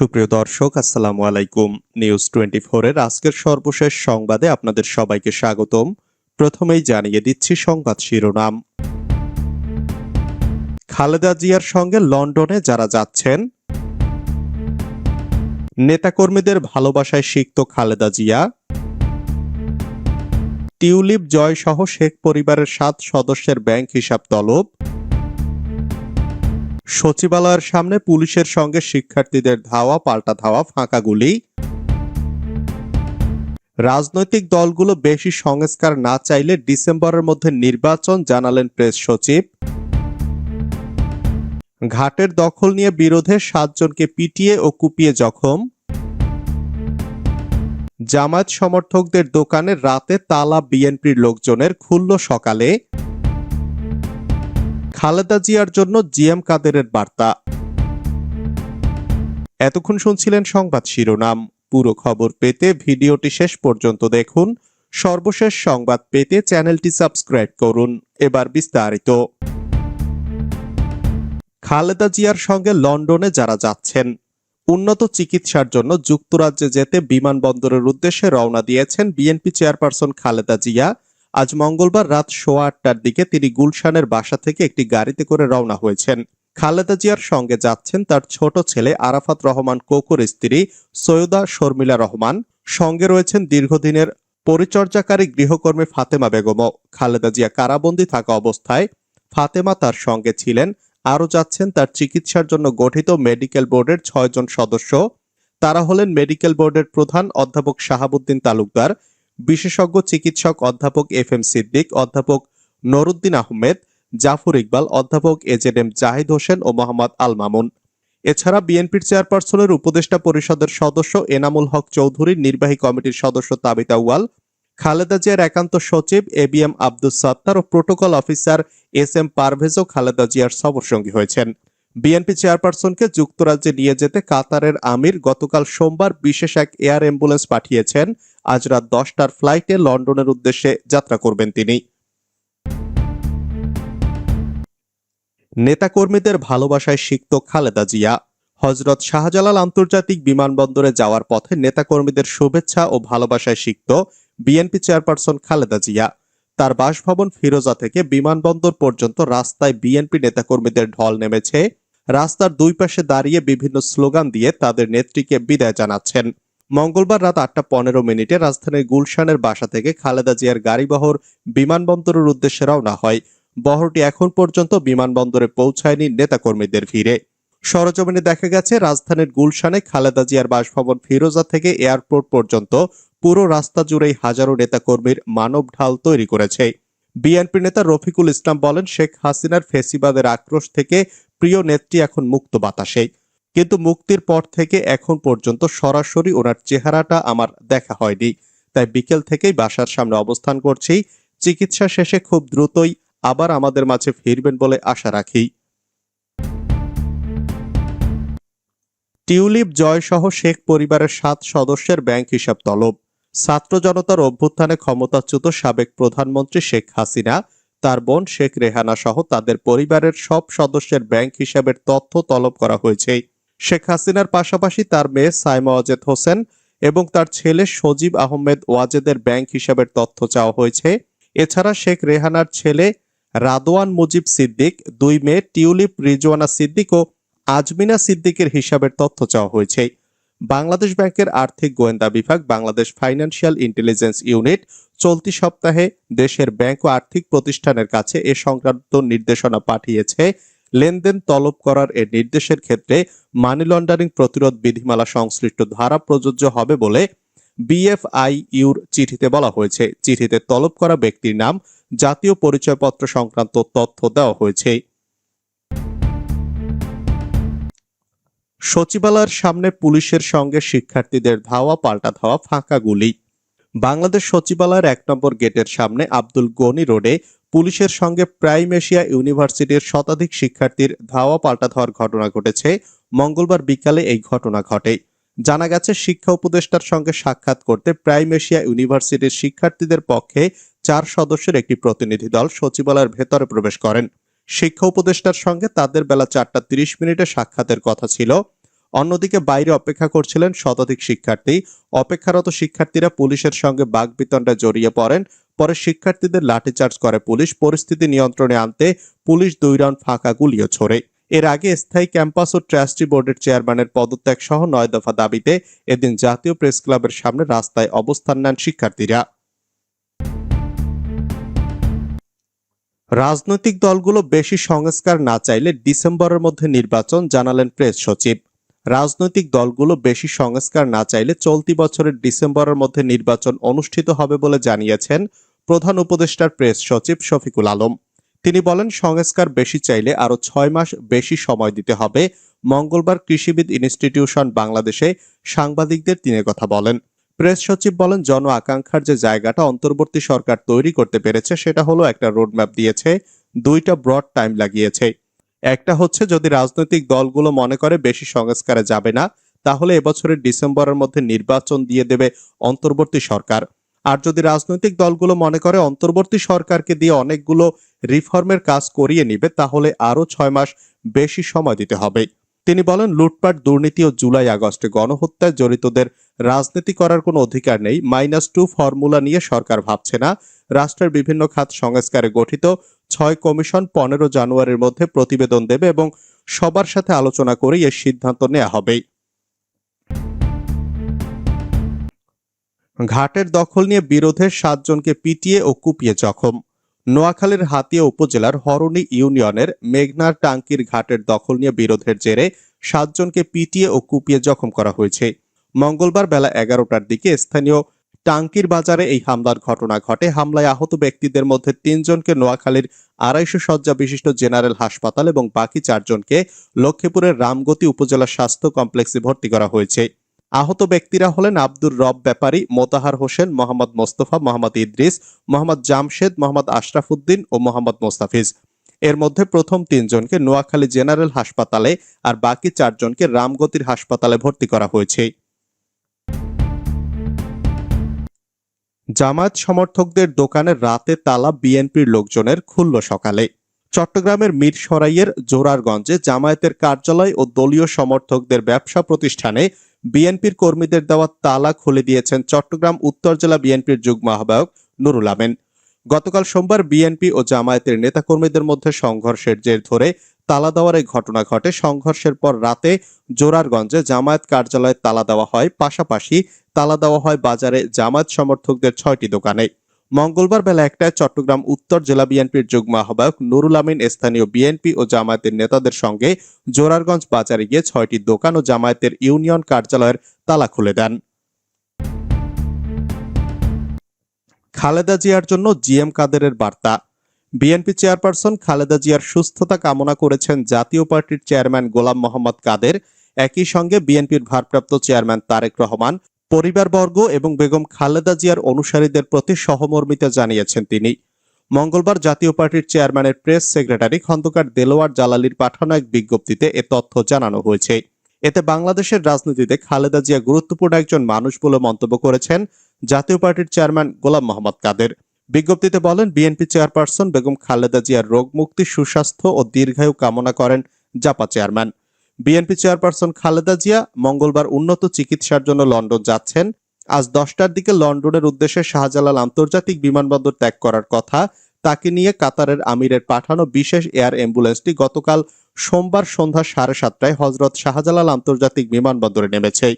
সুপ্রিয় দর্শক, আসসালামু আলাইকুম। নিউজ টোয়েন্টি এর আজকের সর্বশেষ সংবাদে আপনাদের সবাইকে স্বাগতম। প্রথমেই জানিয়ে দিচ্ছি সংবাদ শিরোনাম। খালেদা জিয়ার সঙ্গে লন্ডনে যারা যাচ্ছেন, নেতাকর্মীদের ভালোবাসায় সিক্ত খালেদা জিয়া, টিউলিপ জয় সহ শেখ পরিবারের সাত সদস্যের ব্যাংক হিসাব তলব সচিবালয়ের সামনে পুলিশের সঙ্গে শিক্ষার্থীদের ধাওয়া, পাল্টা ধাওয়া, ফাঁকা গুলি। রাজনৈতিক দলগুলো বেশি সংস্কার না চাইলে ডিসেম্বরের মধ্যে নির্বাচন, জানালেন প্রেস সচিব। ঘাটের দখল নিয়ে বিরোধে সাতজনকে পিটিয়ে ও কুপিয়ে জখম। জামায়াত সমর্থকদের দোকানে রাতে তালা বিএনপির লোকজনের খুলল সকালে। খালেদা জিয়ার জন্য জিএম কাদেরের বার্তা। এতক্ষণ শুনছিলেন সংবাদ শিরোনাম। পুরো খবর পেতে ভিডিওটি শেষ পর্যন্ত দেখুন। সর্বশেষ সংবাদ পেতে চ্যানেলটি সাবস্ক্রাইব করুন। এবার বিস্তারিত। খালেদা জিয়ার সঙ্গে লন্ডনে যারা যাচ্ছেন, উন্নত চিকিৎসার জন্য যুক্তরাজ্যে যেতে বিমানবন্দরের উদ্দেশ্যে রওনা দিয়েছেন বিএনপি চেয়ারপারসন খালেদা জিয়া। আজ মঙ্গলবার রাত সোয়া আটটার দিকে তিনি গুলশানের বাসা থেকে একটি গাড়িতে করে রওনা হয়েছেন। খালেদা জিয়ার সঙ্গে যাচ্ছেন তার ছোট ছেলে আরাফাত রহমান কোকুর স্ত্রী সৈয়দা শর্মিলা রহমান। সঙ্গে রয়েছেন দীর্ঘদিনের পরিচর্যাকারী গৃহকর্মী ফাতেমা বেগমও। খালেদা জিয়া কারাবন্দী থাকা অবস্থায় ফাতেমা তার সঙ্গে ছিলেন। আরও যাচ্ছেন তার চিকিৎসার জন্য গঠিত মেডিকেল বোর্ডের ছয়জন সদস্য। তারা হলেন মেডিকেল বোর্ডের প্রধান অধ্যাপক শাহাবুদ্দিন তালুকদার বিশেষজ্ঞ চিকিৎসক অধ্যাপক এফ এম সিদ্দিক, অধ্যাপক নরুদ্দিন আহমেদ, জাফর ইকবাল, অধ্যাপক A Z M Zahid Hossain ও মোহাম্মদ আল মামুন। এছাড়া বিএনপির চেয়ারপারসনের উপদেষ্টা পরিষদের সদস্য এনামুল হক চৌধুরী, নির্বাহী কমিটির সদস্য তাবিতা ওয়াল খালেদা জিয়ার একান্ত সচিব A B M Abdus Sattar O protocol officer S M পারভেজও খালেদা জিয়ার সফরসঙ্গী হয়েছেন। বিএনপি চেয়ারপারসনকে যুক্তরাজ্যে নিয়ে যেতে কাতারের আমির গতকাল সোমবার বিশেষ এক এয়ার অ্যাম্বুলেন্স পাঠিয়েছেন। আজ রাত দশটার ফ্লাইটে লন্ডনের উদ্দেশ্যে যাত্রা করবেন তিনি। নেতাকর্মীদের ভালোবাসায় সিক্ত খালেদা জিয়া। হজরত শাহজালাল আন্তর্জাতিক বিমানবন্দরে যাওয়ার পথে নেতাকর্মীদের শুভেচ্ছা ও ভালোবাসায় সিক্ত বিএনপি চেয়ারপারসন খালেদা জিয়া। তার বাসভবন ফিরোজা থেকে বিমানবন্দর পর্যন্ত রাস্তায় বিএনপি নেতাকর্মীদের ঢল নেমেছে। রাস্তার দুই পাশে দাঁড়িয়ে বিভিন্ন স্লোগান দিয়ে তাদের নেত্রীকে বিদায় জানাচ্ছেন। মঙ্গলবার রাত আটটা পনেরো মিনিটে রাজধানীর গুলশানের বাসা থেকে খালেদা জিয়ার গাড়িবহর বিমানবন্দরের উদ্দেশ্যে রওনা হয়। বহরটি এখন পর্যন্ত বিমানবন্দরে পৌঁছায়নি নেতাকর্মীদের ভিড়ে। সরজমিনে দেখা গেছে, রাজধানীর গুলশানে খালেদা জিয়ার বাসভবন ফিরোজা থেকে এয়ারপোর্ট পর্যন্ত পুরো রাস্তা জুড়েই হাজারো নেতাকর্মীর মানব ঢাল তৈরি করেছে। বিএনপি নেতা রফিকুল ইসলাম বলেন, শেখ হাসিনার ফেসিবাদের আক্রোশ থেকে প্রিয় নেত্রী এখন মুক্ত বাতাসে কিন্তু মুক্তির পর থেকে এখন পর্যন্ত সরাসরি ওনার চেহারাটা আমার দেখা হয়নি। তাই বিকেল থেকেই বাসার সামনে অবস্থান করছি। চিকিৎসা শেষে খুব দ্রুতই আবার আমাদের মাঝে ফিরবেন বলে আশা রাখি। টিউলিপ জয় সহ শেখ পরিবারের সাত সদস্যের ব্যাংক হিসাব তলব। ছাত্র জনতার অভ্যুত্থানে ক্ষমতাচ্যুত সাবেক প্রধানমন্ত্রী শেখ হাসিনা তার বোন শেখ রেহানা সহ তাদের পরিবারের সব সদস্যের ব্যাংক হিসাবের তথ্য তলব করা হয়েছে। শেখ হাসিনার পাশাপাশি তার মেয়ে সাইমা ওয়াজেদ হোসেন এবং তার ছেলে সজীব আহমেদ ওয়াজেদের ব্যাংক হিসাবের তথ্য চাওয়া হয়েছে। এছাড়া শেখ রেহানার ছেলে রাদওয়ান মুজিব সিদ্দিক, দুই মেয়ে টিউলিপ রিজওয়ানা সিদ্দিক ও আজমিনা সিদ্দিকের হিসাবের তথ্য চাওয়া হয়েছে। বাংলাদেশ ব্যাংকের আর্থিক গোয়েন্দা বিভাগ, বাংলাদেশ ফাইন্যান্সিয়াল ইন্টেলিজেন্স ইউনিট চলতি সপ্তাহে দেশের ব্যাংক ও আর্থিক প্রতিষ্ঠানের কাছে এ সংক্রান্ত নির্দেশনা পাঠিয়েছে। লেনদেন তলব করার এ নির্দেশের ক্ষেত্রে মানি লন্ডারিং প্রতিরোধ বিধিমালা সংশ্লিষ্ট ধারা প্রযোজ্য হবে বলে বিএফআইইউর চিঠিতে বলা হয়েছে। চিঠিতে তলব করা ব্যক্তির নাম, জাতীয় পরিচয়পত্র সংক্রান্ত তথ্য দেওয়া হয়েছে। সচিবালয়ের সামনে পুলিশের সঙ্গে শিক্ষার্থীদের ধাওয়া, পাল্টা ধাওয়া, ফাঁকা গুলি। বাংলাদেশ সচিবালয়ের এক নম্বর গেটের সামনে আব্দুল গনি রোডে পুলিশের সঙ্গে প্রাইম এশিয়া ইউনিভার্সিটির শতাধিক শিক্ষার্থীর ধাওয়া পাল্টা ধাওয়ার ঘটনা ঘটেছে। মঙ্গলবার বিকালে এই ঘটনা ঘটে। জানা গেছে, শিক্ষা উপদেষ্টার সঙ্গে সাক্ষাৎ করতে প্রাইম এশিয়া ইউনিভার্সিটির শিক্ষার্থীদের পক্ষে চার সদস্যের একটি প্রতিনিধি দল সচিবালয়ের ভেতরে প্রবেশ করেন। শিক্ষা উপদেষ্টার সঙ্গে তাদের বেলা চারটা তিরিশ মিনিটে সাক্ষাতের কথা ছিল। অন্যদিকে বাইরে অপেক্ষা করছিলেন শতাধিক শিক্ষার্থী। অপেক্ষারত শিক্ষার্থীরা পুলিশের সঙ্গে বাগবিতণ্ডা জড়িয়ে পড়েন। পরে শিক্ষার্থীদের লাঠিচার্জ করে পুলিশ পরিস্থিতি নিয়ন্ত্রণে আনতে পুলিশ দুই রাউন্ড ফাঁকা গুলিও ছোড়ে। এর আগে স্থায়ী ক্যাম্পাস ও ট্রাস্টি বোর্ডের চেয়ারম্যানের পদত্যাগ সহ নয় দফা দাবিতে এদিন জাতীয় প্রেস ক্লাবের সামনে রাস্তায় অবস্থান নেন শিক্ষার্থীরা। রাজনৈতিক দলগুলো বেশি সংস্কার না চাইলে ডিসেম্বরের মধ্যে নির্বাচন জানালেন প্রেস সচিব। রাজনৈতিক দলগুলো বেশি সংস্কার না চাইলে চলতি বছরের ডিসেম্বরের মধ্যে নির্বাচন অনুষ্ঠিত হবে বলে জানিয়েছেন প্রধান উপদেষ্টার প্রেস সচিব শফিকুল আলম। তিনি বলেন, সংস্কার বেশি চাইলে আরও ছয় মাস বেশি সময় দিতে হবে, মঙ্গলবার কৃষিবিদ ইনস্টিটিউশন বাংলাদেশে সাংবাদিকদের তিনি কথা বলেন। প্রেস সচিব বলেন, জন আকাঙ্ক্ষার যে জায়গাটা অন্তর্বর্তী সরকার তৈরি করতে পেরেছে, সেটা হলো একটা রোডম্যাপ দিয়েছে, দুইটা ব্রড টাইম লাগিয়েছে। একটা হচ্ছে যদি রাজনৈতিক দলগুলো মনে করে বেশি সংস্কারে যাবে না, তাহলে এবছরের ডিসেম্বরের মধ্যে নির্বাচন দিয়ে দেবে অন্তর্বর্তী সরকার। আর যদি রাজনৈতিক দলগুলো মনে করে অন্তর্বর্তী সরকারকে দিয়ে অনেকগুলো রিফর্মের কাজ করিয়ে নিবে, তাহলে আরও ছয় মাস বেশি সময় দিতে হবে। তিনি বলেন, লুটপাট দুর্নীতি ও জুলাই আগস্টে গণহত্যায় জড়িতদের রাজনীতি করার কোনো অধিকার নেই। মাইনাস টু ফর্মুলা নিয়ে সরকার ভাবছে না। রাষ্ট্রের বিভিন্ন খাত সংস্কারে গঠিত। ছয় কমিশন পনেরো জানুয়ারির মধ্যে প্রতিবেদন দেবে এবং সবার সাথে আলোচনা করে এর সিদ্ধান্ত নেওয়া হবে। ঘাটের দখল নিয়ে বিরোধের সাতজনকে পিটিয়ে ও কুপিয়ে জখম। নোয়াখালীর হাতিয়া উপজেলার হরণী ইউনিয়নের মেঘনার টাঙ্কির ঘাটের দখল নিয়ে বিরোধের জেরে সাতজনকে পিটিয়ে ও কুপিয়ে জখম করা হয়েছে। মঙ্গলবার বেলা এগারোটার দিকে স্থানীয় টাঙ্কির বাজারে এই হামলার ঘটনা ঘটে। হামলায় আহত ব্যক্তিদের মধ্যে তিনজনকে নোয়াখালীর আড়াইশো শয্যা বিশিষ্ট জেনারেল হাসপাতাল এবং বাকি চারজনকে লক্ষ্মীপুরের রামগতি উপজেলা স্বাস্থ্য কমপ্লেক্সে ভর্তি করা হয়েছে। আহত ব্যক্তিরা হলেন আব্দুর রব ব্যাপারী, মোতাহার হোসেন, মোহাম্মদ মোস্তফা, মোহাম্মদ ইদ্রিস, মোহাম্মদ জামশেদ, মোহাম্মদ আশরাফুদ্দিন ও মোহাম্মদ মোস্তাফিজ। এর মধ্যে প্রথম তিনজনকে নোয়াখালী জেনারেল হাসপাতালে আর বাকি চারজনকে রামগতির হাসপাতালে ভর্তি করা হয়েছে। জামায়াত সমর্থকদের দোকানে রাতে তালা বিএনপির লোকজনের খুলল সকালে। চট্টগ্রামের মিরসরাইয়ের জোরারগঞ্জে জামায়াতের কার্যালয় ও দলীয় সমর্থকদের ব্যবসা প্রতিষ্ঠানে বিএনপির কর্মীদের দেওয়া তালা খুলে দিয়েছেন চট্টগ্রাম উত্তর জেলা বিএনপির যুগ্ম আহ্বায়ক নুরুল আমেন। গতকাল সোমবার বিএনপি ও জামায়াতের নেতাকর্মীদের মধ্যে সংঘর্ষের জের ধরে তালা দেওয়ার এই ঘটনা ঘটে। সংঘর্ষের পর রাতে জোরারগঞ্জে জামায়াত কার্যালয়ে তালা দেওয়া হয়। পাশাপাশি তালা দেওয়া হয় বাজারে জামায়াত সমর্থকদের ছয়টি দোকানে। মঙ্গলবার বেলা একটায় চট্টগ্রাম উত্তর জেলা বিএনপির যুগ্ম আহ্বায়ক নুরুল আমিন স্থানীয় বিএনপি ও জামায়াতের নেতাদের সঙ্গে জোরারগঞ্জ বাজারে গিয়ে ছয়টি দোকান ও জামায়াতের ইউনিয়ন কার্যালয়ের তালা খুলে দেন। খালেদা জিয়ার জন্য জিএম কাদেরের বার্তা। বিএনপি চেয়ারপারসন খালেদা জিয়ার সুস্থতা কামনা করেছেন জাতীয় পার্টির চেয়ারম্যান গোলাম মোহাম্মদ কাদের। একই সঙ্গে বিএনপির ভারপ্রাপ্ত চেয়ারম্যান তারেক রহমান পরিবারবর্গ এবং বেগম খালেদা জিয়ার অনুসারীদের প্রতি সহমর্মিতা জানিয়েছেন তিনি। মঙ্গলবার জাতীয় পার্টির চেয়ারম্যানের প্রেস সেক্রেটারি খন্দকার দেলোয়ার জালালির পাঠানো এক বিজ্ঞপ্তিতে এ তথ্য জানানো হয়েছে। এতে বাংলাদেশের রাজনীতিতে খালেদা জিয়া গুরুত্বপূর্ণ একজন মানুষ বলে মন্তব্য করেছেন জাতীয় পার্টির চেয়ারম্যান গোলাম মোহাম্মদ কাদের। বিজ্ঞপ্তিতে বলেন, বিএনপি চেয়ারপারসন বেগম খালেদা জিয়ার রোগ মুক্তি সুস্বাস্থ্য ও দীর্ঘায়ু কামনা করেন JaPa chairman. BNP chairperson Khaleda Zia মঙ্গলবার উন্নত চিকিৎসার জন্য লন্ডন যাচ্ছেন। আজ দশটার দিকে লন্ডনের উদ্দেশ্যে শাহজালাল আন্তর্জাতিক বিমানবন্দর ত্যাগ করার কথা তাকে নিয়ে কাতারের আমিরের পাঠানো বিশেষ এয়ার অ্যাম্বুলেন্সটি গতকাল সোমবার সন্ধ্যা সাড়ে সাতটায় হজরত শাহজালাল আন্তর্জাতিক বিমানবন্দরে নেমেছে।